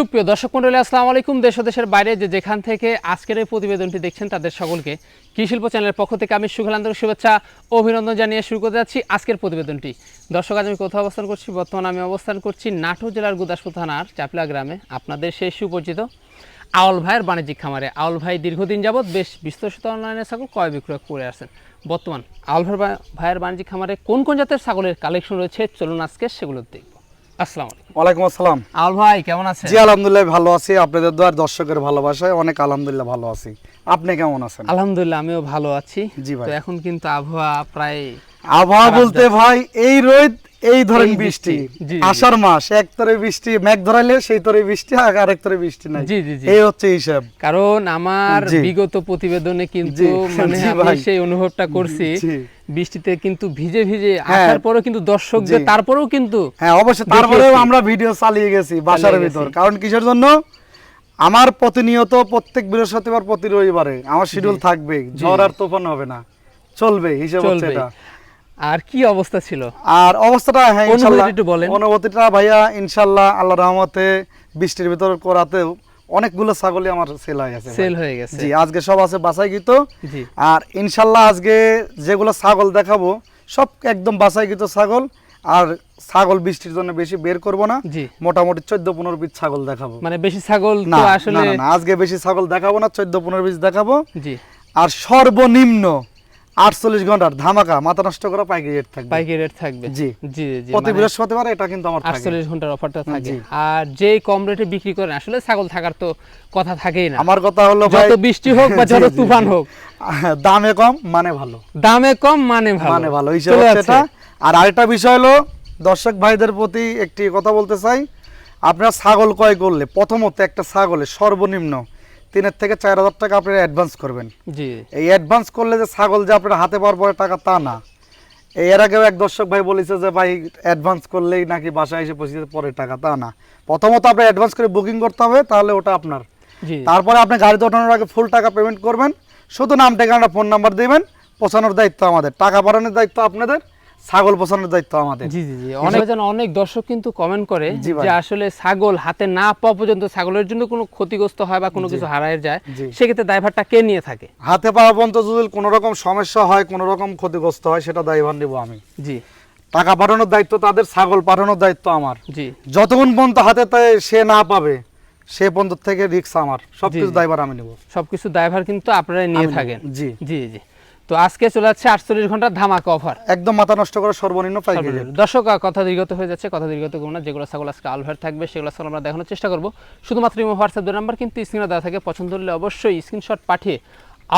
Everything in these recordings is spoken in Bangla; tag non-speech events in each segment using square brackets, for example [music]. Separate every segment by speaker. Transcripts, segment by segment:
Speaker 1: সুপ্রিয় দর্শক মন্ডলী, আসসালামু আলাইকুম। দেশ ও দেশের বাইরে যে যেখান থেকে আজকের এই প্রতিবেদনটি দেখছেন, তাদের সকলকে কৃষিল্প চ্যানেলের পক্ষ থেকে আমি সুখলান্তর শুভেচ্ছা, অভিনন্দন জানিয়ে শুরু করতে যাচ্ছি আজকের প্রতিবেদনটি। দর্শক, আজ আমি কোথাও অবস্থান করছি? বর্তমানে আমি অবস্থান করছি নাটোর জেলার গুদাসপুর থানার চাপলা গ্রামে। আপনাদের সেই সুপরিচিত আওয়াল ভাইয়ের বাণিজ্যিক খামারে। আওয়াল ভাই দীর্ঘদিন যাবৎ বেশ বিস্তৃত অনলাইনে ছাগল ক্রয় বিক্রয় করে আসেন বর্তমান আওয়াল ভাইয়ের বাণিজ্যিক খামারে কোন কোন জাতের ছাগলের কালেকশন রয়েছে? চলুন আজকে সেগুলোর দেখব আসসালামু আলাইকুম।
Speaker 2: ওয়ালাইকুম আসসালাম।
Speaker 1: আওয়াল ভাই কেমন আছেন?
Speaker 2: জি আলহামদুলিল্লাহ ভালো আছি। আপনাদের দোয়ার দর্শকের ভালোবাসায় অনেক আলহামদুলিল্লাহ ভালো আছি। আপনি কেমন আছেন?
Speaker 1: আলহামদুলিল্লাহ আমিও ভালো আছি।
Speaker 2: জি ভাই।
Speaker 1: তো এখন কিন্তু আবহাওয়া প্রায়
Speaker 2: আবহাওয়া বলতে ভাই এই রোদ এই ধরেন বৃষ্টি। আষাঢ় মাস এক তরে বৃষ্টি মেঘ ধরাইলে সেই তরে বৃষ্টি আর আরেক তরে বৃষ্টি নাই।
Speaker 1: জি, জি, জি।
Speaker 2: এই হচ্ছে হিসাব।
Speaker 1: কারণ আমার বিগত প্রতিবেদনে কিন্তু মানে আমি সেই অনুভবটা করছি
Speaker 2: জি।
Speaker 1: বৃষ্টিতে কিন্তু ভিজে ভিজে
Speaker 2: হ্যাঁ।
Speaker 1: আসার পরেও কিন্তু দর্শকদের
Speaker 2: জি।
Speaker 1: তারপরেও কিন্তু
Speaker 2: হ্যাঁ অবশ্যই তারপরেও আমরা ভিডিও চালিয়ে গেছি বাসার ভিতর। কারণ কিসের জন্য? আমার প্রতিনিয়ত প্রত্যেক বৃহস্পতিবার প্রতি রবিবারে আমার শিডিউল থাকবে। ঝড় আর তুফান হবে না। চলবে হিসেব হচ্ছে এটা।
Speaker 1: আর কি অবস্থা ছিল?
Speaker 2: আর অবস্থাটা হ্যাঁ
Speaker 1: বলেন।
Speaker 2: অনুভূতিটা ভাইয়া ইনশাল্লাহ আল্লাহ রহমতে বৃষ্টির ভিতর করাতেও অনেকগুলো ছাগলই আমার সেল হয়ে গেছে
Speaker 1: সেল হয়ে গেছে।
Speaker 2: জি আজকে সব আছে বাছাই গীত। আর ইনশাল্লাহ আজকে যেগুলো ছাগল দেখাবো সব একদম বাছাই গীত ছাগল। আর ছাগল বৃষ্টির জন্য বেশি বের করব না।
Speaker 1: জি।
Speaker 2: মোটামুটি চোদ্দ পনেরো পিস ছাগল দেখাবো।
Speaker 1: মানে বেশি ছাগল
Speaker 2: না
Speaker 1: তো আসলে
Speaker 2: না, না, আজকে বেশি ছাগল দেখাবো না চোদ্দ পনেরো পিস দেখাবো।
Speaker 1: জি।
Speaker 2: আর সর্বনিম্ন আটচল্লিশ ঘণ্টার ধামাকা মাথা নষ্ট করা পাইকারি রেট থাকবে।
Speaker 1: পাইকারি রেট থাকবে।
Speaker 2: জি।
Speaker 1: জি জি
Speaker 2: প্রতি
Speaker 1: মানে
Speaker 2: বৃহস্পতিবার এটা কিন্তু আমার
Speaker 1: আটচল্লিশ ঘণ্টার অফারটা থাকে। আর কম রেটে বিক্রি করেন আসলে ছাগল থাকার তো কথা থাকেই না।
Speaker 2: আমার কথা হলো
Speaker 1: যত বৃষ্টি হোক বা [laughs] যত তুফান হোক। [laughs]
Speaker 2: দামে কম মানে ভালো।
Speaker 1: দামে কম মানে ভালো।
Speaker 2: মানে ভালো এটা। আর আরেকটা বিষয় হলো দর্শক ভাইদের প্রতি একটি কথা বলতে চাই। আপনারা ছাগল ক্রয় করলে প্রথমত একটা ছাগলে সর্বনিম্ন তিনের থেকে চার হাজার টাকা আপনারা অ্যাডভান্স করবেন।
Speaker 1: জি।
Speaker 2: এই অ্যাডভান্স করলে যে ছাগল যে আপনার হাতে পাওয়ার পরে টাকা তা না। এর আগেও এক দর্শক ভাই বলেছে যে ভাই অ্যাডভান্স করলেই নাকি বাসায় এসে পৌঁছে পরে টাকা তা না। প্রথমত আপনি অ্যাডভান্স করে বুকিং করতে হবে তাহলে ওটা আপনার। তারপরে আপনি গাড়িতে ওঠানোর আগে ফুল টাকা পেমেন্ট করবেন। শুধু নাম ঠিকানা ফোন নাম্বার দিবেন পৌঁছানোর দায়িত্ব আমাদের। টাকা পাঠানোর দায়িত্ব আপনাদের। ছাগল পৌঁছানোর দায়িত্ব আমাদের।
Speaker 1: জি জি জি। অনেক জন অনেক দর্শক কিন্তু কমেন্ট করে যে আসলে ছাগল হাতে না পাওয়া পর্যন্ত ছাগলের জন্য কোনো ক্ষতিগ্রস্ত হয় বা কোনো কিছু হারায় যায়। সেক্ষেত্রে দায়ভারটা কে নিয়ে থাকে?
Speaker 2: হাতে পাওয়া পর্যন্ত যদি কোনো রকম সমস্যা হয় কোনো রকম ক্ষতিগ্রস্ত হয় সেটা দায়ভার নেব আমি।
Speaker 1: জি।
Speaker 2: টাকা পাঠানোর দায়িত্ব তাদের ছাগল পাঠানোর দায়িত্ব আমার।
Speaker 1: জি।
Speaker 2: যতক্ষণ পর্যন্ত হাতে তাই সে না পাবে সে পর্যন্ত থেকে রিক্স আমার। সবকিছু। দায়ভার আমি নেব।
Speaker 1: সবকিছু দায়ভার কিন্তু আপনারা নিয়ে থাকেন।
Speaker 2: জি।
Speaker 1: জি জি। তো আজকে চলে যাচ্ছে আটচল্লিশ ঘণ্টার ধামাকা অফার
Speaker 2: একদম মাথা নষ্ট করে সর্বনিম্ন পাইকারি।
Speaker 1: দর্শক কথা দীর্ঘত হয়ে যাচ্ছে কথা দীর্ঘত করব না। যেগুলো ছাগল আজকে আলভার থাকবে সেগুলো ছাগল আমরা দেখানোর চেষ্টা করব। শুধুমাত্র ইমো হোয়াটসঅ্যাপ দুই নাম্বার কিন্তু স্ক্রিনে দেওয়া থাকে। পছন্দ হলে অবশ্যই স্ক্রিনশট পাঠিয়ে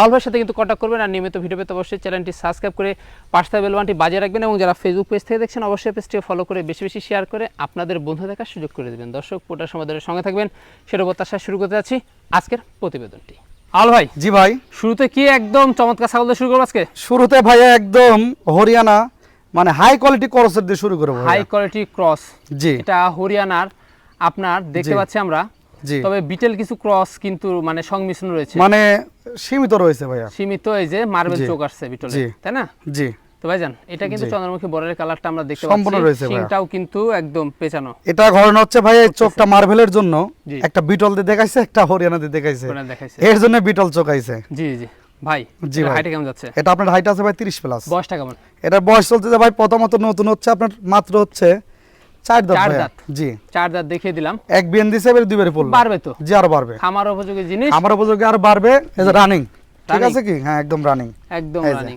Speaker 1: আলভার সাথে কিন্তু কন্ট্যাক্ট করবেন। আর নিয়মিত ভিডিও পেতে অবশ্যই চ্যানেলটি সাবস্ক্রাইব করে পাঁচটা বেলবানটি বাজিয়ে রাখবেন। এবং যারা ফেসবুক পেজ থেকে দেখছেন অবশ্যই পেজটি ফলো করে বেশি বেশি শেয়ার করে আপনাদের বন্ধু দেখার সুযোগ করে দেবেন। দর্শক পুরোটা সময় সঙ্গে থাকবেন। সেটা প্রত্যাশা শুরু করতে যাচ্ছি আজকের প্রতিবেদনটি। আল ভাই
Speaker 2: জি ভাই।
Speaker 1: শুরুতে কি একদম চমৎকার ছাগল দিয়ে শুরু করব আজকে?
Speaker 2: শুরুতে ভাই একদম হরিয়ানা মানে হাই কোয়ালিটি করসের দিয়ে শুরু করব
Speaker 1: হাই কোয়ালিটি ক্রস
Speaker 2: জি।
Speaker 1: এটা হরিয়ানার আপনার দেখতে পাচ্ছি আমরা। তবে বিটেল কিছু ক্রস কিন্তু মানে সংমিশ্রণ রয়েছে।
Speaker 2: মানে সীমিত রয়েছে ভাইয়া।
Speaker 1: সীমিত এই যে মার্বেল চোখ আসছে বিটেল তাই না?
Speaker 2: জি।
Speaker 1: তো ভাইজান এটা কিন্তু চন্দ্রমুখী বরের কালারটা আমরা দেখতে পাচ্ছি। শিংটাও কিন্তু একদম পেঁচানো।
Speaker 2: এটা ঘটনা হচ্ছে ভাই এই চোখটা মার্বেলের জন্য। একটা বিটল দিয়ে দেখাইছে একটা হরিয়ানা দিয়ে দেখাইছে। এর জন্য বিটল চোখ আইছে
Speaker 1: জি জি। ভাই
Speaker 2: জি ভাই।
Speaker 1: কেমন যাচ্ছে?
Speaker 2: এটা আপনার হাইট আছে ভাই তিরিশ প্লাস
Speaker 1: বয়সটা কেমন?
Speaker 2: এটার বয়স চলতে ভাই প্রথমত নতুন হচ্ছে আপনার মাত্র হচ্ছে চার দাঁত
Speaker 1: চার দাঁত।
Speaker 2: জি।
Speaker 1: চার দাঁত দেখিয়ে দিলাম।
Speaker 2: এক দিছে এবার পড়ল।
Speaker 1: বাড়বে তো?
Speaker 2: জি আরও বাড়বে।
Speaker 1: খামার উপযোগী জিনিস?
Speaker 2: আমার উপযোগে আর বাড়বে। রানিং ঠিক আছে কি? হ্যাঁ একদম রানিং
Speaker 1: একদম রানিং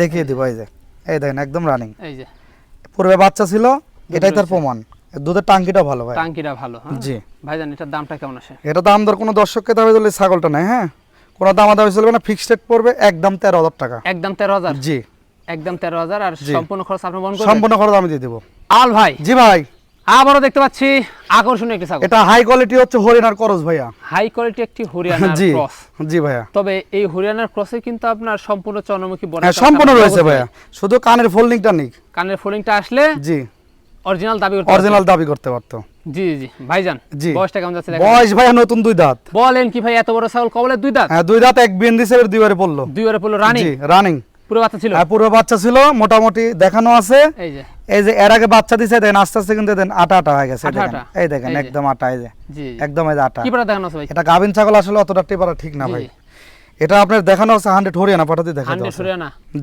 Speaker 2: দেখিয়ে দিব এই যে। এই দেখেন একদম রানিং
Speaker 1: এই যে।
Speaker 2: পূর্বে বাচ্চা ছিল এটাই তার প্রমাণ। দুধের টাঙ্কিটা ভালো ভাই।
Speaker 1: টাঙ্কিটা ভালো হ্যাঁ?
Speaker 2: জি।
Speaker 1: ভাইজান এটার দামটা কেমন আছে
Speaker 2: এটা দাম দর কোনো দর্শককে দাবি দিলে ছাগলটা নেই হ্যাঁ? কোনো দাম দাবি চলবে না ফিক্সড রেট পড়বে একদম তেরো হাজার টাকা।
Speaker 1: একদম তেরো হাজার?
Speaker 2: জি।
Speaker 1: একদম তেরো হাজার আর সম্পূর্ণ খরচ আপনি বহন করবেন?
Speaker 2: সম্পূর্ণ খরচ আমি দিয়ে দেবো।
Speaker 1: আল ভাই।
Speaker 2: জি ভাই।
Speaker 1: আবারও দেখতে পাচ্ছি আকর্ষণীয় একটি ছাগল।
Speaker 2: এটা হাই কোয়ালিটি হচ্ছে হরিণার করস ভাইয়া।
Speaker 1: হাই কোয়ালিটি একটি হরিয়ানার ক্রস
Speaker 2: জি ভাইয়া।
Speaker 1: তবে এই হরিয়ানার ক্রসে কিন্তু আপনার সম্পূর্ণ চন্দ্রমুখী বর্ণের
Speaker 2: হ্যাঁ সম্পূর্ণ রয়েছে ভাইয়া। শুধু কানের ফোল্ডিংটা নেই
Speaker 1: কানের ফোলিংটা আসলে
Speaker 2: জি।
Speaker 1: অরিজিনাল দাবি করতে
Speaker 2: অরিজিনাল দাবি করতে পারতো।
Speaker 1: জি জি ভাইজান
Speaker 2: জি।
Speaker 1: বয়সটা কেমন যাচ্ছে দেখেন।
Speaker 2: বয়স ভাইয়া নতুন দুই দাঁত।
Speaker 1: বলেন কি ভাই এত বড় ছাগল কবলের দুই দাঁত?
Speaker 2: হ্যাঁ দুই দাঁত এক এবার দুইবারে পড়ল।
Speaker 1: দুই বারে পড়ল রানী
Speaker 2: জি রানিং
Speaker 1: পুরো বাচ্চা ছিল?
Speaker 2: হ্যাঁ পুরো বাচ্চা ছিল মোটামুটি দেখানো আছে।
Speaker 1: এই যে।
Speaker 2: এই যে এর আগে বাচ্চা দিছে দেন আস্তে আস্তে কিন্তু দেন আটা আটা হয়ে গেছে এই দেখেন। এই দেখেন একদম আটা এই যে। একদম এই যে আটা।
Speaker 1: কি দেখানো আছে ভাই?
Speaker 2: এটা গাভিন ছাগল আসলে অতটা টিপারা ঠিক না ভাই। এটা আপনার দেখানো আছে হান্ড্রেড হরিয়ানা পাঠাতে দেখা
Speaker 1: আছে।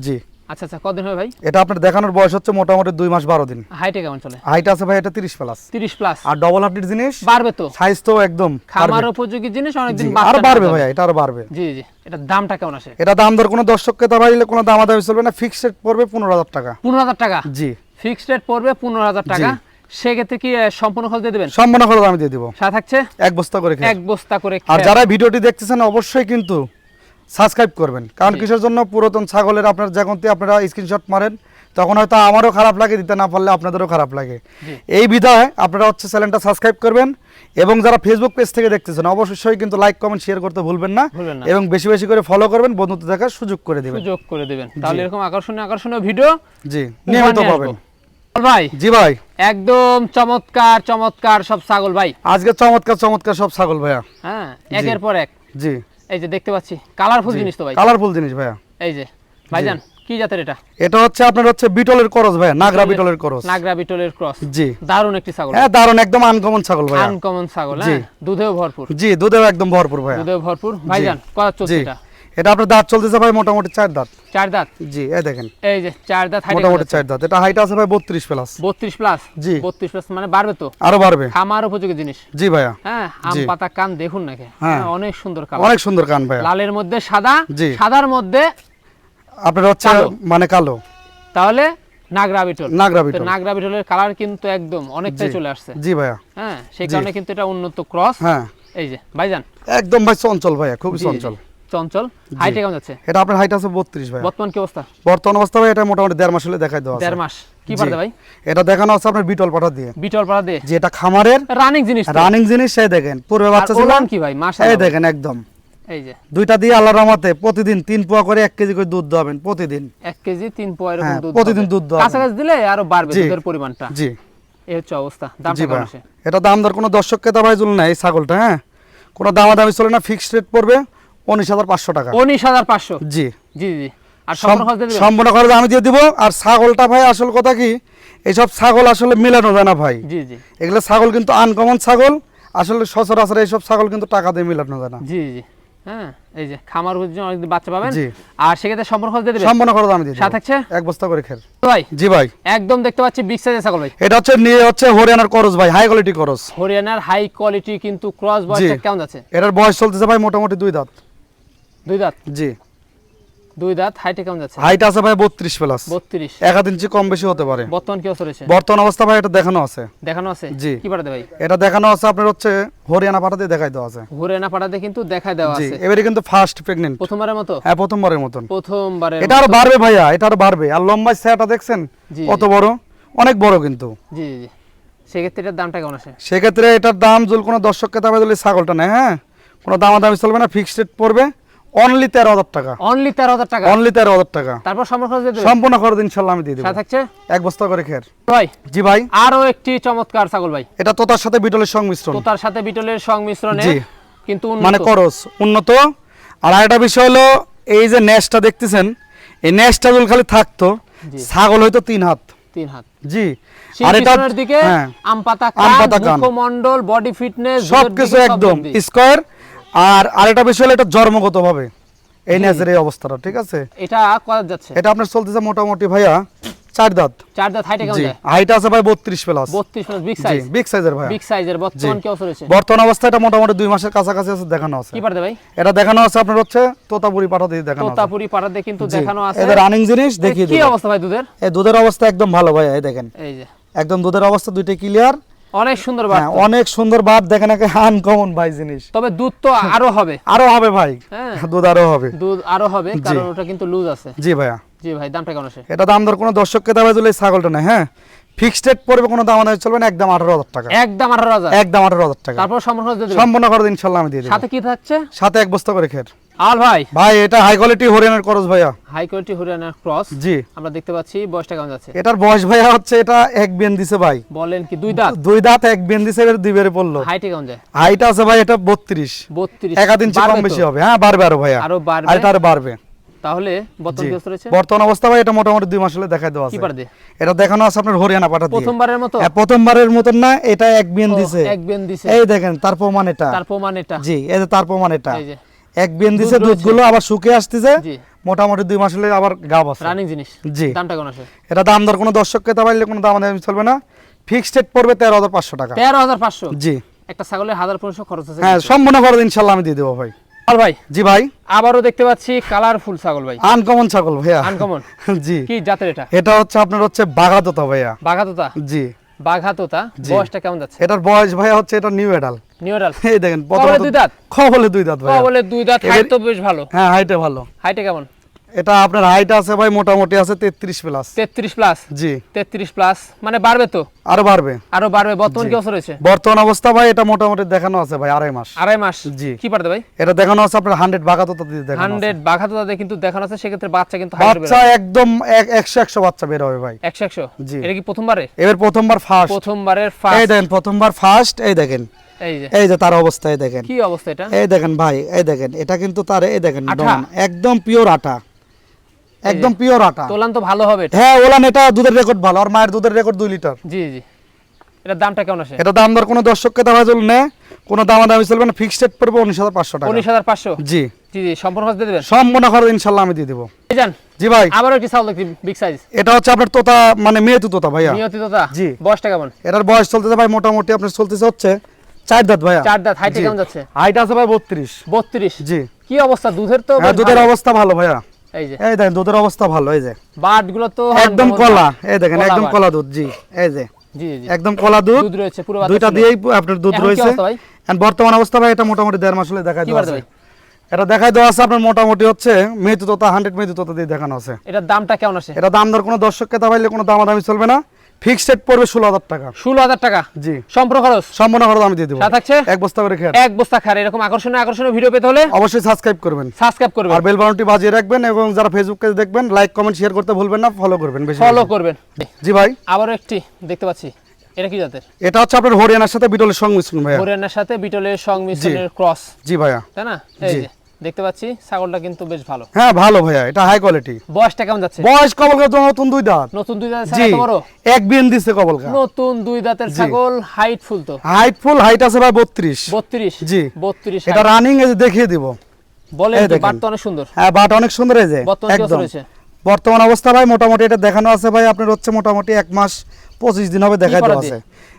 Speaker 2: জি।
Speaker 1: আচ্ছা আচ্ছা কদিন হবে ভাই?
Speaker 2: এটা আপনার দেখানোর বয়স হচ্ছে মোটামুটি দুই মাস বারো দিন।
Speaker 1: হাইটে কেমন চলে?
Speaker 2: হাইট আছে ভাই এটা তিরিশ প্লাস
Speaker 1: তিরিশ প্লাস
Speaker 2: আর ডবল জিনিস
Speaker 1: বাড়বে তো?
Speaker 2: সাইজ তো একদম
Speaker 1: খামার উপযোগী জিনিস অনেকদিন
Speaker 2: আর বাড়বে। ভাইয়া এটা আরও বাড়বে।
Speaker 1: জি জি এটা দামটা কেমন আসে?
Speaker 2: এটা দাম দর কোনো দর্শককে কোনো দামাদামি চলবে না ফিক্সড পড়বে পনেরো হাজার টাকা।
Speaker 1: পনেরো হাজার টাকা?
Speaker 2: জি।
Speaker 1: ফিক্সড রেট পড়বে পনেরো হাজার টাকা। সেক্ষেত্রে কি সম্পূর্ণ খরচ দিয়ে দেবেন?
Speaker 2: সম্পূর্ণ খরচ আমি দিয়ে দিব।
Speaker 1: সাথে থাকছে?
Speaker 2: এক বস্তা করে
Speaker 1: এক বস্তা করে
Speaker 2: আর যারা ভিডিওটি দেখতেছেন অবশ্যই কিন্তু সাবস্ক্রাইব করবেন। কারণ কিসের জন্য পুরাতন ছাগলের আপনার যখন আপনারা স্ক্রিনশট মারেন তখন হয়তো আমারও খারাপ লাগে দিতে না পারলে আপনাদেরও খারাপ লাগে। এই বিধায় আপনারা হচ্ছে চ্যানেলটা সাবস্ক্রাইব করবেন এবং যারা ফেসবুক পেজ থেকে দেখতেছেন অবশ্যই কিন্তু লাইক কমেন্ট শেয়ার করতে ভুলবেন না এবং বেশি বেশি করে ফলো করবেন বন্ধুত্ব দেখার সুযোগ করে দিবেন।
Speaker 1: সুযোগ করে দেবেন। তাহলে এরকম আকর্ষণীয় আকর্ষণীয় ভিডিও
Speaker 2: জি নিয়মিত পাবেন।
Speaker 1: ভাই।
Speaker 2: জি ভাই।
Speaker 1: একদম চমৎকার চমৎকার সব ছাগল ভাই।
Speaker 2: আজকে চমৎকার চমৎকার সব ছাগল ভাইয়া।
Speaker 1: হ্যাঁ একের পর এক।
Speaker 2: জি।
Speaker 1: এই যে দেখতে পাচ্ছি কালারফুল জিনিস তো ভাই।
Speaker 2: কালারফুল জিনিস ভাইয়া।
Speaker 1: এই যে ভাইজান কি জাতের এটা?
Speaker 2: এটা হচ্ছে আপনার হচ্ছে বিটলের ক্রস ভাইয়া নাগরা বিটলের ক্রস।
Speaker 1: নাগরা বিটলের ক্রস।
Speaker 2: জি।
Speaker 1: দারুণ একটি ছাগল।
Speaker 2: হ্যাঁ দারুণ একদম আনকমন ছাগল ভাইয়া।
Speaker 1: আনকমন ছাগল হ্যাঁ দুধেও ভরপুর।
Speaker 2: জি দুধেও একদম ভরপুর ভাই
Speaker 1: দুধেও ভরপুর। ভাইজান কত চলছে এটা।
Speaker 2: এটা আপনার দাঁত চলতেছে ভাই মোটামুটি চার দাঁত।
Speaker 1: চার দাঁত?
Speaker 2: জি এই দেখেন।
Speaker 1: এই যে চার দাঁত
Speaker 2: মোটামুটি চার দাঁত। এটা হাইট আছে ভাই বত্রিশ প্লাস
Speaker 1: বত্রিশ প্লাস
Speaker 2: জি।
Speaker 1: বত্রিশ প্লাস মানে বাড়বে তো?
Speaker 2: আরও বাড়বে।
Speaker 1: খামার উপযোগী জিনিস।
Speaker 2: জি ভাইয়া।
Speaker 1: হ্যাঁ আম পাতা কান দেখুন নাকি?
Speaker 2: হ্যাঁ।
Speaker 1: হ্যাঁ, অনেক সুন্দর
Speaker 2: অনেক সুন্দর কান
Speaker 1: লালের মধ্যে সাদা সাদার মধ্যে
Speaker 2: আপনার হচ্ছে
Speaker 1: কালো।
Speaker 2: মানে কালো।
Speaker 1: তাহলে নাগরা বিটল।
Speaker 2: নাগরা বিটল।
Speaker 1: নাগরা বিটলের কালার কিন্তু একদম অনেকটাই চলে আসছে।
Speaker 2: জি ভাইয়া।
Speaker 1: হ্যাঁ সেই। কারণে কিন্তু এটা উন্নত ক্রস।
Speaker 2: হ্যাঁ।
Speaker 1: এই যে ভাইজান।
Speaker 2: একদম ভাই চঞ্চল ভাইয়া
Speaker 1: জি,
Speaker 2: চঞ্চল।
Speaker 1: চঞ্চল হাইটে কেমন যাচ্ছে?
Speaker 2: এটা আপনার হাইট আছে বত্রিশ ভাইয়া।
Speaker 1: বর্তমান কি অবস্থা?
Speaker 2: বর্তমান অবস্থা ভাই এটা মোটামুটি মাস হলে দেখাই দেওয়া আছে।
Speaker 1: মাস। কি। ভাই?
Speaker 2: এটা দেখানো আছে আপনার বিটল পাঠা দিয়ে।
Speaker 1: বিটল পাড়া দিয়ে?
Speaker 2: যে এটা খামারের
Speaker 1: রানিং জিনিস
Speaker 2: রানিং জিনিস সেই দেখেন পূর্বে বাচ্চা ছিল।
Speaker 1: কি ভাই?
Speaker 2: এই দেখেন একদম।
Speaker 1: এই যে।
Speaker 2: দুইটা দিয়ে আল্লাহ রহমতে প্রতিদিন তিন পোয়া করে এক কেজি করে দুধ দেবেন প্রতিদিন।
Speaker 1: এক কেজি তিন পোয়া এরকম
Speaker 2: হ্যাঁ,
Speaker 1: দুধ
Speaker 2: প্রতিদিন দুধ হবে।
Speaker 1: কাছাকাছি দিলে আরও বাড়বে দুধের পরিমাণটা।
Speaker 2: জি।
Speaker 1: এই হচ্ছে অবস্থা দামটা
Speaker 2: জি
Speaker 1: কেমন
Speaker 2: ভাই
Speaker 1: আসে?
Speaker 2: এটা দাম দর কোনো দর্শককে দাবাই চলে না এই ছাগলটা হ্যাঁ? কোনো দামাদামি চলে না ফিক্সড রেট পড়বে। উনিশ হাজার পাঁচশো টাকা।
Speaker 1: উনিশ হাজার পাঁচশো?
Speaker 2: জি।
Speaker 1: জি জি আর সম্পূর্ণ খরচ
Speaker 2: আমি দিয়ে দিব। আর ছাগলটা ভাই আসল কথা কি? এইসব ছাগল আসলে মিলানো যায় না ভাই।
Speaker 1: জি জি।
Speaker 2: এগুলো ছাগল কিন্তু আনকমন ছাগল। আসলে সচরাচর এইসব ছাগল কিন্তু টাকা দিয়ে মিলানো যায় না।
Speaker 1: জি জি। হ্যাঁ এই যে খামার অনেকদিন বাচ্চা পাবেন। আর সেক্ষেত্রে সম্পূর্ণ খরচ দিয়ে দেবেন?
Speaker 2: সম্পূর্ণ খরচ আমি দিয়ে দিব।
Speaker 1: সাথে থাকছে?
Speaker 2: এক বস্তা করে খের
Speaker 1: ভাই
Speaker 2: জি ভাই।
Speaker 1: একদম দেখতে পাচ্ছি বিগ সাইজের ছাগল ভাই।
Speaker 2: এটা হচ্ছে নিয়ে হচ্ছে হরিয়ানার করস ভাই হাই কোয়ালিটি করস।
Speaker 1: হরিয়ানার হাই কোয়ালিটি কিন্তু ক্রস বয়সটা কেমন যাচ্ছে?
Speaker 2: এটার বয়স চলতেছে ভাই মোটামুটি দুই দাঁত।
Speaker 1: দুই দাঁত?
Speaker 2: জি।
Speaker 1: দুই দাঁত হাইটে কেমন যাচ্ছে?
Speaker 2: হাইট আছে ভাই বত্রিশ প্লাস
Speaker 1: বত্রিশ।
Speaker 2: এক হাত ইঞ্চি কম বেশি হতে পারে।
Speaker 1: বর্তমান কি
Speaker 2: বর্তমান অবস্থা ভাই এটা দেখানো আছে।
Speaker 1: দেখানো আছে?
Speaker 2: জি।
Speaker 1: কি পাঠাতে ভাই?
Speaker 2: এটা দেখানো আছে আপনার হচ্ছে হরিয়ানা পাঠাতে দেখাই দেওয়া আছে।
Speaker 1: হরিয়ানা পাঠাতে কিন্তু দেখা দেওয়া আছে।
Speaker 2: এবারে কিন্তু ফার্স্ট প্রেগনেন্ট
Speaker 1: প্রথমবারের মতো?
Speaker 2: হ্যাঁ প্রথমবারের মতন।
Speaker 1: প্রথমবারের
Speaker 2: এটা আরও বাড়বে ভাইয়া এটা আরও বাড়বে। আর লম্বাই সেটা দেখছেন? কত বড়? অনেক বড় কিন্তু।
Speaker 1: জি জি সেক্ষেত্রে এটার দামটা কেমন আসে?
Speaker 2: সেক্ষেত্রে এটার দাম যদি কোনো দর্শককে দামে দিলে ছাগলটা নেয় হ্যাঁ? কোনো দামাদামি চলবে না ফিক্সড রেট পড়বে। অনলি তেরো হাজার টাকা।
Speaker 1: অনলি তেরো হাজার টাকা।
Speaker 2: অনলি তেরো হাজার টাকা।
Speaker 1: তারপর সম্পূর্ণ খরচ দিয়ে
Speaker 2: সম্পূর্ণ খরচ আমি দিয়ে দেবো।
Speaker 1: সাথে থাকছে?
Speaker 2: এক বস্তা করে খের।
Speaker 1: ভাই
Speaker 2: জি ভাই।
Speaker 1: আরও একটি চমৎকার ছাগল ভাই।
Speaker 2: এটা তোতার সাথে বিটলের সংমিশ্রণ।
Speaker 1: তোতার সাথে বিটলের সংমিশ্রণে। কিন্তু
Speaker 2: মানে
Speaker 1: উন্নত।
Speaker 2: করস উন্নত। আর আরেকটা বিষয় হলো এই যে নেসটা দেখতেছেন এই নেসটা যদি খালি থাকতো ছাগল হয়তো তিন হাত।
Speaker 1: তিন হাত।
Speaker 2: জি। আর এটা
Speaker 1: দিকে
Speaker 2: হ্যাঁ।
Speaker 1: আম পাতা
Speaker 2: আম
Speaker 1: কান।
Speaker 2: পাতা
Speaker 1: মুখমণ্ডল বডি ফিটনেস
Speaker 2: সবকিছু একদম স্কোয়ার আর আরেকটা বিষয় হলো এটা জন্মগত ভাবে এই নেসের এই অবস্থাটা ঠিক আছে?
Speaker 1: এটা কত যাচ্ছে?
Speaker 2: এটা আপনার চলতেছে মোটামুটি ভাইয়া চার দাঁত।
Speaker 1: চার দাঁত হাইটে কেমন যায়?
Speaker 2: হাইট আছে ভাই বত্রিশ plus
Speaker 1: 32 plus big size
Speaker 2: big সাইজের ভাইয়া।
Speaker 1: বিগ সাইজের বর্তমান কি অবস্থা রয়েছে?
Speaker 2: বর্তমান অবস্থা এটা মোটামুটি দুই মাসের কাছাকাছি আছে দেখানো আছে।
Speaker 1: কি পারতে ভাই?
Speaker 2: এটা দেখানো আছে আপনার হচ্ছে তোতাপুরি পাঠা দিয়ে দেখানো আছে।
Speaker 1: তোতাপুরি পাড়াতে কিন্তু দেখানো আছে।
Speaker 2: এদের রানিং জিনিস দেখিয়ে দিই কি
Speaker 1: অবস্থা ভাই দুধের?
Speaker 2: এই দুধের অবস্থা একদম ভালো ভাই এই দেখেন।
Speaker 1: এই যে।
Speaker 2: একদম দুধের অবস্থা দুইটা ক্লিয়ার
Speaker 1: অনেক সুন্দর
Speaker 2: হ্যাঁ
Speaker 1: বার্তা
Speaker 2: অনেক সুন্দর বাদ দেখেন একে আনকমন ভাই জিনিস।
Speaker 1: তবে দুধ তো আরও হবে।
Speaker 2: আরও হবে ভাই।
Speaker 1: হ্যাঁ।
Speaker 2: দুধ আরও হবে।
Speaker 1: দুধ আরও হবে কারণ ওটা কিন্তু লুজ আছে।
Speaker 2: জি ভাইয়া।
Speaker 1: জি ভাই দামটা কেমন আসে?
Speaker 2: এটা দাম দর কোনো দর্শককে দামে দিলে ছাগলটা না হ্যাঁ? ফিক্সড পড়বে কোনো দাম দামে চলবে না একদম আঠারো হাজার টাকা।
Speaker 1: একদম আঠারো হাজার?
Speaker 2: একদম আঠারো হাজার টাকা।
Speaker 1: তারপর সম্পূর্ণ
Speaker 2: সম্পূর্ণ করে ইনশাল্লাহ আমি দিয়ে দেবো।
Speaker 1: সাথে কি থাকছে?
Speaker 2: সাথে এক বস্তা করে খের।
Speaker 1: আল ভাই।
Speaker 2: ভাই এটা হাই কোয়ালিটি হরিয়ানার করস ভাইয়া।
Speaker 1: হাই কোয়ালিটি হরিয়ানার ক্রস
Speaker 2: জি।
Speaker 1: আমরা দেখতে পাচ্ছি বয়সটা কেমন যাচ্ছে?
Speaker 2: এটার বয়স ভাইয়া হচ্ছে এটা এক বেন দিছে ভাই।
Speaker 1: বলেন কি দুই দাঁত?
Speaker 2: দুই দাঁত এক বেন দিছে এবার দুই বেড়ে পড়ল।
Speaker 1: হাইটে কেমন যায়?
Speaker 2: হাইট আছে ভাই এটা বত্রিশ।
Speaker 1: বত্রিশ।
Speaker 2: এক আধ ইঞ্চি কম বেশি হবে। হ্যাঁ বাড়বে আরও ভাইয়া।
Speaker 1: আরও বাড়বে?
Speaker 2: আর এটা বাড়বে।
Speaker 1: তাহলে বর্তমান রয়েছে?
Speaker 2: বর্তমান অবস্থা ভাই এটা মোটামুটি দুই মাস হলে দেখাই দেওয়া আছে। এটা দেখানো আছে আপনার হরিয়ানা পাঠা দিয়ে।
Speaker 1: প্রথমবারের মতো?
Speaker 2: হ্যাঁ, প্রথমবারের মতন না এটা এক বিয়ান দিছে।
Speaker 1: এক দিছে।
Speaker 2: এই দেখেন তার প্রমাণ এটা।
Speaker 1: তার প্রমাণ এটা।
Speaker 2: জি এই যে তার প্রমাণ এটা।
Speaker 1: এই যে।
Speaker 2: এক বিয়ান দিছে। দুধগুলো আবার শুকিয়ে আসতেছে। মোটামুটি দুই মাস হলে আবার গাব আছে
Speaker 1: রানিং জিনিস।
Speaker 2: জি।
Speaker 1: দামটা কেমন আছে
Speaker 2: এটা দাম দর কোনো দর্শক ক্রেতা পাইলে কোনো দাম দামি চলবে না। ফিক্সড রেট পড়বে তেরো হাজার পাঁচশো টাকা।
Speaker 1: তেরো হাজার পাঁচশো?
Speaker 2: জি।
Speaker 1: একটা ছাগলের হাজার পনেরোশো খরচ আছে
Speaker 2: হ্যাঁ সম্পূর্ণ খরচ ইনশাল্লাহ আমি দিয়ে দেবো ভাই।
Speaker 1: আর ভাই।
Speaker 2: জি ভাই।
Speaker 1: আবারও দেখতে পাচ্ছি কালারফুল ছাগল ভাই।
Speaker 2: আনকমন ছাগল ভাইয়া।
Speaker 1: আনকমন [laughs]
Speaker 2: জি।
Speaker 1: কি জাতের এটা?
Speaker 2: এটা হচ্ছে আপনার হচ্ছে বাগাতোতা ভাইয়া।
Speaker 1: বাঘাতোতা
Speaker 2: জি।
Speaker 1: বাঘাতোতা। বয়সটা কেমন যাচ্ছে?
Speaker 2: এটার বয়স ভাইয়া হচ্ছে এটা নিউ এডাল
Speaker 1: নিউরাল
Speaker 2: এই দেখেন
Speaker 1: কবলে দুই দাঁত?
Speaker 2: কবলে দুই দাঁত ভাই
Speaker 1: বলে দুই দাঁত হাইট তো বেশ ভালো।
Speaker 2: হ্যাঁ হাইটে ভালো।
Speaker 1: হাইটে কেমন?
Speaker 2: এটা আপনার হাইট আছে ভাই মোটামুটি আছে তেত্রিশ প্লাস
Speaker 1: তেত্রিশ প্লাস
Speaker 2: জি।
Speaker 1: তেত্রিশ প্লাস মানে বাড়বে তো?
Speaker 2: আরও বাড়বে।
Speaker 1: আরও বাড়বে। বর্তমান কি অবস্থা রয়েছে?
Speaker 2: বর্তমান অবস্থা ভাই এটা মোটামুটি দেখানো আছে ভাই আড়াই মাস।
Speaker 1: আড়াই মাস?
Speaker 2: জি।
Speaker 1: কি পারবে ভাই?
Speaker 2: এটা দেখানো আছে আপনার হান্ড্রেড বাগাতোতা দিয়ে দেখানো আছে।
Speaker 1: হান্ড্রেড বাঘাতোতা কিন্তু দেখানো আছে সেক্ষেত্রে বাচ্চা কিন্তু হাইট
Speaker 2: বাচ্চা একদম এক- একশো একশো বাচ্চা বের হবে ভাই।
Speaker 1: একশো একশো?
Speaker 2: জি।
Speaker 1: এটা কি প্রথমবারে?
Speaker 2: এবার প্রথমবার ফার্স্ট
Speaker 1: প্রথমবারের
Speaker 2: এই দেখেন প্রথমবার ফার্স্ট এই দেখেন।
Speaker 1: এই যে।
Speaker 2: তার অবস্থা এই দেখেন।
Speaker 1: কি অবস্থা এটা?
Speaker 2: এই দেখেন ভাই এই দেখেন এটা কিন্তু তার এই দেখেন? একদম পিওর আটা একদম পিওর আটা।
Speaker 1: তোলান তো ভালো হবে
Speaker 2: হ্যাঁ ওলান এটা দুধের রেকর্ড ভালো আর মায়ের দুধের রেকর্ড দুই লিটার
Speaker 1: জি জি। এটার দামটা কেমন আসে?
Speaker 2: এটা দাম দর কোনো দর্শককে দেওয়া চলবে না কোনো দামাদামি চলবে না ফিক্সড রেট পড়বে উনিশ হাজার পাঁচশো টাকা।
Speaker 1: উনিশ হাজার পাঁচশো?
Speaker 2: জি।
Speaker 1: জি জি সম্পূর্ণ খরচ দিয়ে দেবেন?
Speaker 2: সম্পূর্ণ খরচ ইনশাল্লাহ আমি দিয়ে দেবো। জি ভাই।
Speaker 1: আবারও ছাগল দেখি বিগ সাইজ
Speaker 2: এটা হচ্ছে আপনার তোতা মানে মেয়েতু তোতা ভাইয়া।
Speaker 1: নিয়তিততা
Speaker 2: জি।
Speaker 1: বয়সটা কেমন?
Speaker 2: এটার বয়স চলতেছে ভাই মোটামুটি আপনার চলতেছে হচ্ছে চার দাঁত ভাইয়া।
Speaker 1: চার দাঁত হাইটে কেমন যাচ্ছে?
Speaker 2: হাইট আছে ভাই বত্রিশ।
Speaker 1: বত্রিশ?
Speaker 2: জি।
Speaker 1: কি অবস্থা? দুধের তো
Speaker 2: হ্যাঁ দুধের অবস্থা ভালো ভাইয়া।
Speaker 1: এই যে।
Speaker 2: এই দেখেন দুধের অবস্থা ভালো এই যে।
Speaker 1: বাটগুলো তো
Speaker 2: একদম কলা এই দেখেন একদম কলা দুধ জি এই যে। একদম কলা দুধ
Speaker 1: দুধ রয়েছে পুরো
Speaker 2: দুইটা দিয়েই আপনার দুধ রয়েছে। বর্তমান অবস্থা ভাই এটা মোটামুটি দেড় মাস হলে দেখাই দেওয়া আছে। এটা দেখাই দেওয়া আছে আপনার মোটামুটি হচ্ছে মেহেতু তোতা হান্ড্রেড মেহেতু তোতা দিয়ে দেখানো আছে।
Speaker 1: এটার দামটা কেমন আছে
Speaker 2: এটা দাম দর কোনো দর্শককে দাবাইলে কোনো দামাদামি চলবে না। ফিক্সড পড়বে ষোলো হাজার টাকা।
Speaker 1: ষোলো হাজার টাকা?
Speaker 2: জি।
Speaker 1: সম্পূর্ণ খরচ?
Speaker 2: সম্পূর্ণ খরচ আমি দিয়ে দেবো।
Speaker 1: থাকছে?
Speaker 2: এক বস্তা করে খেয়ে
Speaker 1: এক বস্তা খার এরকম আকর্ষণীয় আকর্ষণীয় ভিডিও পেতে হলে
Speaker 2: অবশ্যই সাবস্ক্রাইব করবেন।
Speaker 1: সাবস্ক্রাইব করবেন।
Speaker 2: আর বেল বাটনটি বাজিয়ে রাখবেন এবং যারা ফেসবুক পেজ দেখবেন লাইক কমেন্ট শেয়ার করতে ভুলবেন না ফলো করবেন বেশি
Speaker 1: ফলো করবেন।
Speaker 2: জি ভাই।
Speaker 1: আবারও একটি দেখতে পাচ্ছি। এটা কি জাতের?
Speaker 2: এটা হচ্ছে আপনার হরিয়ানার সাথে বিটলের সংমিশ্রণ ভাইয়া।
Speaker 1: হরিয়ানার সাথে বিটলের সংমিশ্রণের ক্রস
Speaker 2: জি ভাইয়া।
Speaker 1: তাই না? এই যে। দেখতে পাচ্ছি ছাগলটা কিন্তু বেশ ভালো।
Speaker 2: হ্যাঁ ভালো ভাইয়া এটা হাই কোয়ালিটি
Speaker 1: বয়সটা কেমন যাচ্ছে?
Speaker 2: বয়স নতুন দুই দাঁত।
Speaker 1: নতুন দুই দাঁতের ছাগল বড়
Speaker 2: এক বিএন দিছে
Speaker 1: নতুন দুই দাঁতের ছাগল হাইট ফুল তো?
Speaker 2: হাইট ফুল হাইট আছে ভাই বত্রিশ।
Speaker 1: বত্রিশ?
Speaker 2: জি।
Speaker 1: বত্রিশ
Speaker 2: এটা রানিং এ দেখিয়ে দিব।
Speaker 1: বলে
Speaker 2: বাটটা
Speaker 1: বাট তো অনেক সুন্দর।
Speaker 2: হ্যাঁ বাট অনেক সুন্দর এই যে একদম। বর্তমান অবস্থা ভাই মোটামুটি এটা দেখানো আছে ভাই আপনার হচ্ছে মোটামুটি এক মাস পঁচিশ দিন হবে দেখাই দেওয়া আছে।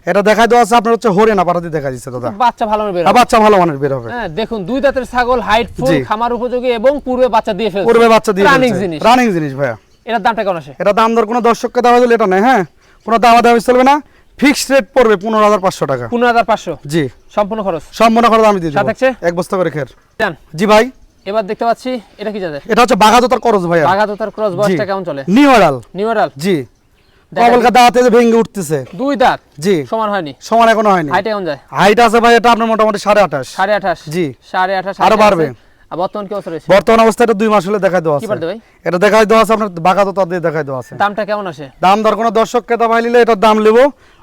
Speaker 2: এটা দেখাই দেওয়া আছে আপনার হচ্ছে হরিয়ানা পাড়াতে দেখা দিচ্ছে দাদা।
Speaker 1: বাচ্চা ভালো বের
Speaker 2: আর বাচ্চা ভালো মানের বের হবে।
Speaker 1: হ্যাঁ দেখুন দুই দাঁতের ছাগল হাইট ফুল খামার উপযোগী এবং পূর্বে বাচ্চা দিয়ে ফেলছে।
Speaker 2: পূর্বে বাচ্চা দিয়ে
Speaker 1: রানিং জিনিস।
Speaker 2: রানিং জিনিস ভাইয়া।
Speaker 1: এটার দামটা কেমন আসে?
Speaker 2: এটা দাম দর কোনো দর্শককে দেওয়া দিলে এটা নেই হ্যাঁ? কোনো দামা দামি চলবে না। ফিক্সড রেট পড়বে পনেরো হাজার পাঁচশো টাকা।
Speaker 1: পনেরো হাজার পাঁচশো?
Speaker 2: জি।
Speaker 1: সম্পূর্ণ খরচ?
Speaker 2: সম্পূর্ণ খরচ আমি দিয়ে দেবো। এক বস্তা করে খের। জি ভাই।
Speaker 1: এবার দেখতে পাচ্ছি এটা কি
Speaker 2: এটা হচ্ছে ভাইয়া।
Speaker 1: বাঘাতোতার ক্রস বয়সটা কেমন চলে?
Speaker 2: নিউ এডাল
Speaker 1: নিউরাল
Speaker 2: জি। কবলকা দাঁতে যে ভেঙে উঠতেছে।
Speaker 1: দুই দাঁত?
Speaker 2: জি।
Speaker 1: সমান হয়নি?
Speaker 2: সমান এখনও হয়নি।
Speaker 1: হাইটে কেমন যায়?
Speaker 2: হাইট আছে ভাই এটা আপনার মোটামুটি সাড়ে আঠাশ।
Speaker 1: সাড়ে আঠাশ?
Speaker 2: জি।
Speaker 1: সাড়ে আঠাশ আরও
Speaker 2: বাড়বে।
Speaker 1: বর্তমান কি অবস্থা রয়েছে?
Speaker 2: বর্তমান অবস্থায় এটা দুই মাস হলে দেখাই দেওয়া আছে।
Speaker 1: ভাই?
Speaker 2: এটা দেখাই দেওয়া আছে আপনার বাঘাততা দিয়ে দেখাই দেওয়া আছে।
Speaker 1: দামটা কেমন আসে?
Speaker 2: দাম দর কোনো দর্শককে দাবাই নিলে এটার দাম নেব।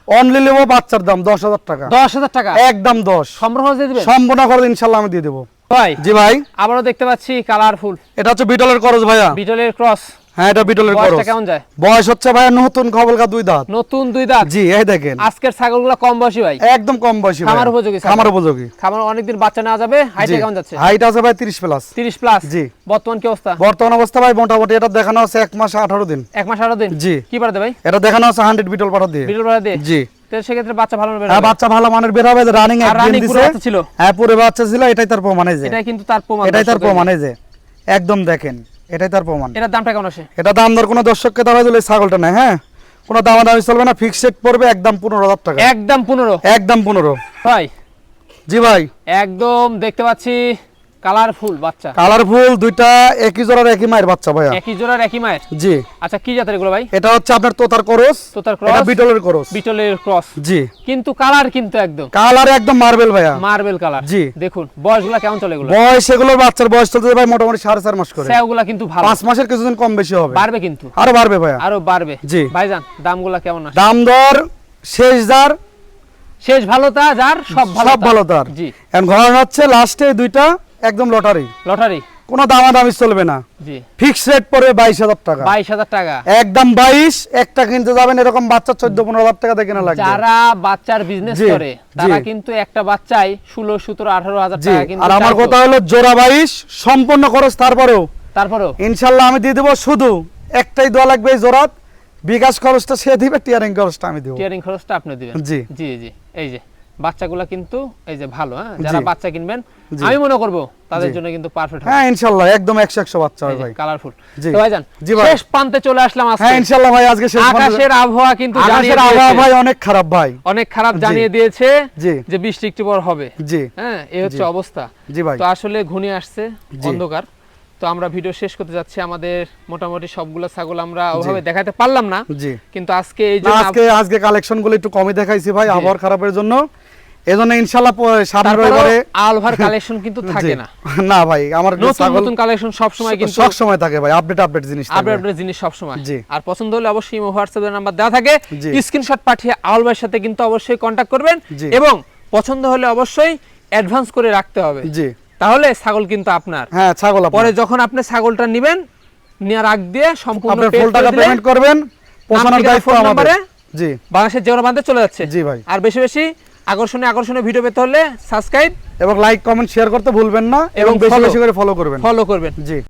Speaker 2: অনলি নেব বাচ্চার দাম দশ হাজার টাকা।
Speaker 1: দশ হাজার টাকা?
Speaker 2: একদম দশ।
Speaker 1: সম্পূর্ণ দিয়ে দিবেন?
Speaker 2: সম্পূর্ণ খরচ ইনশাল্লাহ আমি দিয়ে দেবো।
Speaker 1: ভাই
Speaker 2: জি ভাই।
Speaker 1: আবারও দেখতে পাচ্ছি কালারফুল
Speaker 2: এটা হচ্ছে বিটলের ক্রস ভাইয়া।
Speaker 1: বিটলের ক্রস
Speaker 2: হ্যাঁ এটা বিটলের খরচ।
Speaker 1: কেমন যায়?
Speaker 2: বয়স হচ্ছে ভাইয়া নতুন খবলকা দুই দাঁত।
Speaker 1: নতুন দুই দাঁত?
Speaker 2: জি এই দেখেন।
Speaker 1: আজকের ছাগলগুলো কম বয়সী ভাই?
Speaker 2: একদম কম বয়সী।
Speaker 1: খামার উপযোগী
Speaker 2: খামার উপযোগী।
Speaker 1: খামার অনেকদিন বাচ্চা নেওয়া যাবে। হাইটে কেমন যাচ্ছে?
Speaker 2: হাইট আছে ভাই তিরিশ প্লাস
Speaker 1: তিরিশ প্লাস
Speaker 2: জি।
Speaker 1: বর্তমান কি অবস্থা?
Speaker 2: বর্তমান অবস্থা ভাই মোটামুটি এটা দেখানো আছে এক মাস আঠারো দিন।
Speaker 1: এক মাস আরও দিন?
Speaker 2: জি।
Speaker 1: কি ভাই?
Speaker 2: এটা দেখানো আছে হান্ড্রেড বিটল পাঠা দিয়ে।
Speaker 1: বিটল দিয়ে?
Speaker 2: জি।
Speaker 1: সেক্ষেত্রে বাচ্চা ভালো বের
Speaker 2: হ্যাঁ
Speaker 1: হবে।
Speaker 2: বাচ্চা ভালো মানের বের হবে। রানিং দিছে
Speaker 1: ছিল?
Speaker 2: হ্যাঁ পুরো বাচ্চা ছিল এটাই তার প্রমাণ এই যে।
Speaker 1: এটাই কিন্তু তার প্রমাণ।
Speaker 2: এটাই তার
Speaker 1: দর্শকদের।
Speaker 2: প্রমাণ এই যে। একদম দেখেন। এটাই তার প্রমাণ।
Speaker 1: এটার দামটা কেমন আছে
Speaker 2: এটা দাম দর কোনো দর্শককে দাঁড়াই দিলে ছাগলটা নেই হ্যাঁ? কোনো দামা দামি চলবে না ফিক্স রেট পড়বে একদম পনেরো হাজার টাকা।
Speaker 1: একদম পনেরো?
Speaker 2: একদম পনেরো।
Speaker 1: ভাই।
Speaker 2: জি ভাই।
Speaker 1: একদম দেখতে পাচ্ছি। কালারফুল বাচ্চা।
Speaker 2: কালারফুল দুইটা একই জোড়ার একই মায়ের বাচ্চা ভাইয়া।
Speaker 1: একই জোড়ার একই মায়ের?
Speaker 2: জি।
Speaker 1: আচ্ছা কি জাতের এগুলো ভাই?
Speaker 2: এটা হচ্ছে আপনার তোতার করস।
Speaker 1: তোতার
Speaker 2: এটা বিটলের করস।
Speaker 1: বিটলের ক্রস।
Speaker 2: জি।
Speaker 1: কিন্তু কালার কিন্তু একদম।
Speaker 2: কালার একদম মার্বেল ভাইয়া।
Speaker 1: Marble colour.
Speaker 2: জি।
Speaker 1: দেখুন বয়সগুলো কেমন চলে এগুলো?
Speaker 2: বয়স এগুলোর বাচ্চার বয়স চলতে ভাই মোটামুটি সাড়ে চার মাস করে।
Speaker 1: স্যাগুলা কিন্তু ভালো।
Speaker 2: পাঁচ মাসের কিছুদিন কম বেশি হবে।
Speaker 1: বাড়বে কিন্তু।
Speaker 2: আরও বাড়বে ভাইয়া।
Speaker 1: আরও বাড়বে।
Speaker 2: জি।
Speaker 1: ভাইজান দামগুলা কেমন আসে
Speaker 2: দাম দর শেষ দার
Speaker 1: শেষ ভালো তা যার সব ভালো
Speaker 2: সব ভালো তার।
Speaker 1: জি।
Speaker 2: এখন ঘটনা হচ্ছে লাস্টে দুইটা। একদম লটারি।
Speaker 1: লটারি?
Speaker 2: কোনো দামাদামি চলবে না।
Speaker 1: জি।
Speaker 2: ফিক্স রেট পড়বে বাইশ হাজার টাকা।
Speaker 1: বাইশ হাজার টাকা।
Speaker 2: একদম বাইশ একটা কিনতে যাবেন এরকম বাচ্চা চোদ্দ পনেরো হাজার টাকা দিয়ে কেনা লাগবে।
Speaker 1: যারা বাচ্চার বিজনেস করে তারা কিন্তু একটা বাচ্চাই ষোলো সতেরো আঠারো হাজার টাকা কিন্তু
Speaker 2: আর আমার কথা হলো জোড়া বাইশ সম্পূর্ণ খরচ তারপরেও।
Speaker 1: তারপরেও?
Speaker 2: ইনশাল্লাহ আমি দিয়ে দেবো শুধু একটাই দেওয়া লাগবে এই জোড়াত বিকাশ খরচটা সে দিবে টিয়ারিং খরচটা আমি দেবো।
Speaker 1: টিয়ারিং খরচটা আপনি দিবেন।
Speaker 2: জি।
Speaker 1: জি জি এই যে। বাচ্চাগুলা কিন্তু এই যে ভালো হ্যাঁ? যারা বাচ্চা কিনবেন আমি মনে করব তাদের জন্য কিন্তু পারফেক্ট
Speaker 2: হ্যাঁ ইনশাল্লাহ একদম একশো একশো বাচ্চা হয় ভাই।
Speaker 1: কালারফুল তো ভাইজান শেষ প্রান্তে চলে আসলাম আজকে।
Speaker 2: হ্যাঁ ইনশাল্লাহ ভাই আজকে শেষ
Speaker 1: আকাশের আবহাওয়া কিন্তু
Speaker 2: আকাশের আবহাওয়া ভাই অনেক খারাপ ভাই।
Speaker 1: অনেক খারাপ জানিয়ে দিয়েছে যে বৃষ্টি একটু পর হবে।
Speaker 2: জি।
Speaker 1: হ্যাঁ এই হচ্ছে অবস্থা।
Speaker 2: জি ভাই।
Speaker 1: তো আসলে ঘুনে আসছে অন্ধকার। তো আমরা ভিডিও শেষ করতে যাচ্ছি। আমাদের মোটামুটি সবগুলো ছাগল আমরা ওভাবে দেখাতে পারলাম না। কিন্তু আজকে এই
Speaker 2: আজকে আজকে কালেকশনগুলো একটু কমই দেখাইছি ভাই আবহাওয়ার খারাপের জন্য। এজন্য রবিবারে
Speaker 1: আলভার [laughs] কালেকশন কিন্তু থাকে না।
Speaker 2: না ভাই আমার
Speaker 1: নতুন
Speaker 2: ছাগল
Speaker 1: নতুন কালেকশন সব সময় কিন্তু
Speaker 2: সব সময় থাকে ভাই আপডেট আপডেট জিনিস থাকে।
Speaker 1: আপডেট আপডেট জিনিস সব সময়। আর পছন্দ হলে অবশ্যই ইমো হোয়াটসঅ্যাপের নাম্বার দেওয়া থাকে। স্ক্রিনশট পাঠিয়ে আউল ভাইয়ের সাথে কিন্তু অবশ্যই কন্ট্যাক্ট করবেন। এবং পছন্দ হলে অবশ্যই অ্যাডভান্স করে রাখতে হবে।
Speaker 2: জি।
Speaker 1: তাহলে ছাগল কিন্তু আপনার।
Speaker 2: হ্যাঁ ছাগল
Speaker 1: পরে যখন আপনি ছাগলটা নেবেন নেওয়ার আগ দিয়ে সম্পূর্ণ
Speaker 2: ফুল টাকা পেমেন্ট করবেন। পৌঁছানোর দায়িত্ব আমাদের। জি।
Speaker 1: বাংলাদেশের যে চলে যাচ্ছে।
Speaker 2: জি ভাই।
Speaker 1: আর বেশি বেশি আকর্ষণীয় আকর্ষণীয় ভিডিও পেতে হলে সাবস্ক্রাইব
Speaker 2: এবং লাইক কমেন্ট শেয়ার করতে ভুলবেন না এবং
Speaker 1: এবং
Speaker 2: বেশি বেশি করে ফলো করবেন।
Speaker 1: ফলো করবেন।
Speaker 2: জি।